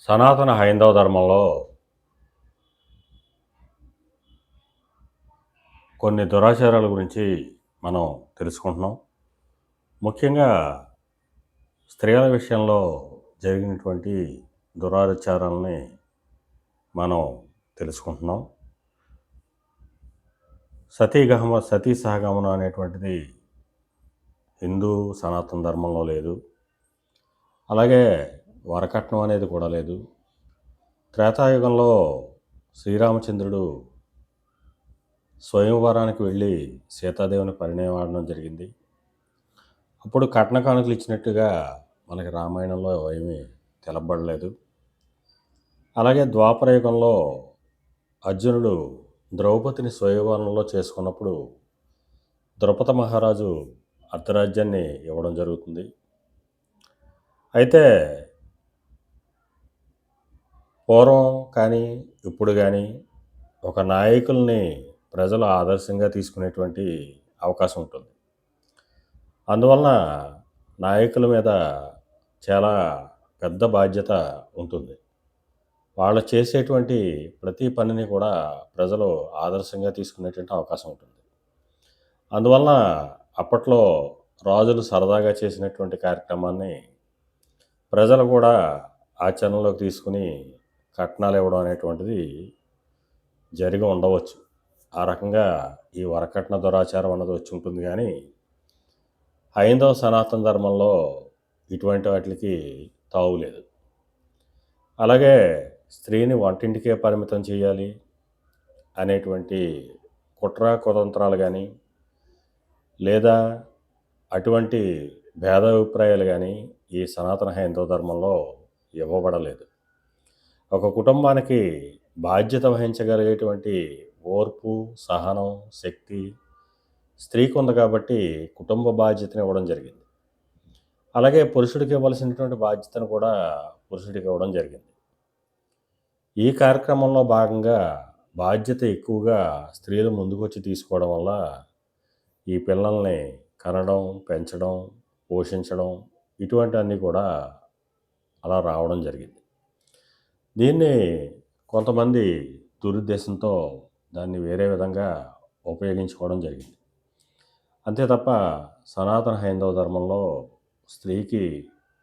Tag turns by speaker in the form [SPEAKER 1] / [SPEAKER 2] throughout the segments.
[SPEAKER 1] సనాతన హైందవ ధర్మంలో కొన్ని దురాచారాల గురించి మనం తెలుసుకుంటున్నాం. ముఖ్యంగా స్త్రీల విషయంలో జరిగినటువంటి దురాచారాలని మనం తెలుసుకుంటున్నాం. సతీగహమ సతీ సహగమనం అనేటువంటిది హిందూ సనాతన ధర్మంలో లేదు. అలాగే వరకట్నం అనేది కూడా లేదు. త్రేతాయుగంలో శ్రీరామచంద్రుడు స్వయంవరానికి వెళ్ళి సీతాదేవిని పరిణయమాడడం జరిగింది. అప్పుడు కట్న కానుకలు ఇచ్చినట్టుగా మనకి రామాయణంలో ఏమీ తెలబడలేదు. అలాగే ద్వాపరయుగంలో అర్జునుడు ద్రౌపదిని స్వయంవరంలో చేసుకున్నప్పుడు ద్రౌపద మహారాజు అర్ధరాజ్యాన్ని ఇవ్వడం జరుగుతుంది. అయితే పూర్వం కానీ ఇప్పుడు కానీ ఒక నాయకుల్ని ప్రజలు ఆదర్శంగా తీసుకునేటువంటి అవకాశం ఉంటుంది. అందువలన నాయకుల మీద చాలా పెద్ద బాధ్యత ఉంటుంది. వాళ్ళు చేసేటువంటి ప్రతి పనిని కూడా ప్రజలు ఆదర్శంగా తీసుకునేటువంటి అవకాశం ఉంటుంది. అందువలన అప్పట్లో రాజులు సరదాగా చేసినటువంటి కార్యక్రమాన్ని ప్రజలు కూడా ఆచరణలోకి తీసుకుని కట్నాలు ఇవ్వడం అనేటువంటిది జరిగి ఉండవచ్చు. ఆ రకంగా ఈ వరకట్న దురాచారం అన్నది వచ్చి ఉంటుంది కానీ హైందవ సనాతన ధర్మంలో ఇటువంటి వాటికి తావులేదు అలాగే స్త్రీని వంటింటికే పరిమితం చేయాలి అనేటువంటి కుట్ర కుతంత్రాలు కానీ లేదా అటువంటి భేదాభిప్రాయాలు కానీ ఈ సనాతన హైందవ ధర్మంలో ఇవ్వబడలేదు. ఒక కుటుంబానికి బాధ్యత వహించగలిగేటువంటి ఓర్పు సహనం శక్తి స్త్రీకి ఉంది కాబట్టి కుటుంబ బాధ్యతను ఇవ్వడం జరిగింది. అలాగే పురుషుడికి ఇవ్వాల్సినటువంటి బాధ్యతను కూడా పురుషుడికి ఇవ్వడం జరిగింది. ఈ కార్యక్రమంలో భాగంగా బాధ్యత ఎక్కువగా స్త్రీలు ముందుకొచ్చి తీసుకోవడం వల్ల ఈ పిల్లల్ని కనడం పెంచడం పోషించడం ఇటువంటివన్నీ కూడా అలా రావడం జరిగింది. దీన్ని కొంతమంది దురుద్దేశంతో దాన్ని వేరే విధంగా ఉపయోగించుకోవడం జరిగింది. అంతే తప్ప సనాతన హైందవ ధర్మంలో స్త్రీకి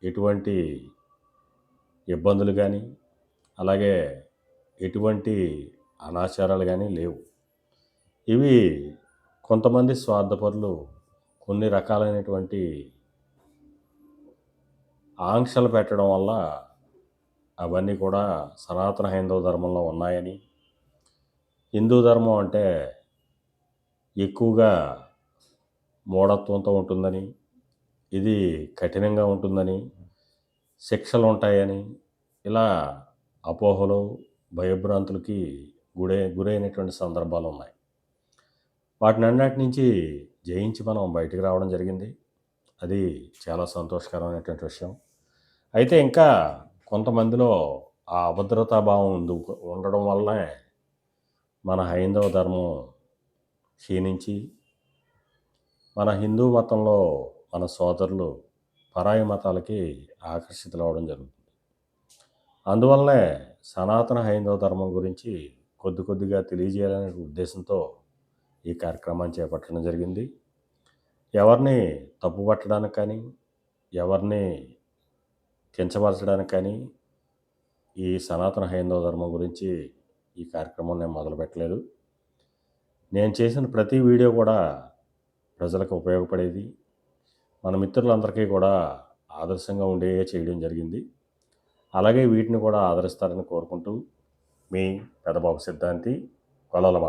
[SPEAKER 1] ఎటువంటి ఇబ్బందులు కానీ అలాగే ఎటువంటి అనాచారాలు కానీ లేవు. ఇవి కొంతమంది స్వార్థపరులు కొన్ని రకాలైనటువంటి ఆంక్షలు పెట్టడం వల్ల అవన్నీ కూడా సనాతన హైందవ ధర్మంలో ఉన్నాయని. హిందూ ధర్మం అంటే ఎక్కువగా మూఢత్వంతో ఉంటుందని ఇది కఠినంగా ఉంటుందని శిక్షలు ఉంటాయని ఇలా అపోహలు భయభ్రాంతులకి గురే గురైనటువంటి సందర్భాలు ఉన్నాయి. వాటిని అన్నిటి నుంచి జయించి మనం బయటకు రావడం జరిగింది. అది చాలా సంతోషకరమైనటువంటి విషయం. అయితే ఇంకా కొంతమందిలో ఆ అభద్రతా భావం ఉంది ఉండడం వల్లనే మన హైందవ ధర్మం క్షీణించి మన హిందూ మతంలో మన సోదరులు పరాయి మతాలకి ఆకర్షితులు అవ్వడం జరుగుతుంది. అందువల్లనే సనాతన హైందవ ధర్మం గురించి కొద్ది కొద్దిగా తెలియజేయాలనే ఉద్దేశంతో ఈ కార్యక్రమాన్ని చేపట్టడం జరిగింది. ఎవరిని తప్పుపట్టడానికి కానీ ఎవరిని కించపరచడానికి కానీ ఈ సనాతన హైందవ ధర్మం గురించి ఈ కార్యక్రమం నేను మొదలుపెట్టలేదు. నేను చేసిన ప్రతి వీడియో కూడా ప్రజలకు ఉపయోగపడేది. మన మిత్రులందరికీ కూడా ఆదర్శంగా ఉండే చేయడం జరిగింది. అలాగే వీటిని కూడా ఆదరిస్తారని కోరుకుంటూ మీ పెదబాబు సిద్ధాంతి కొలల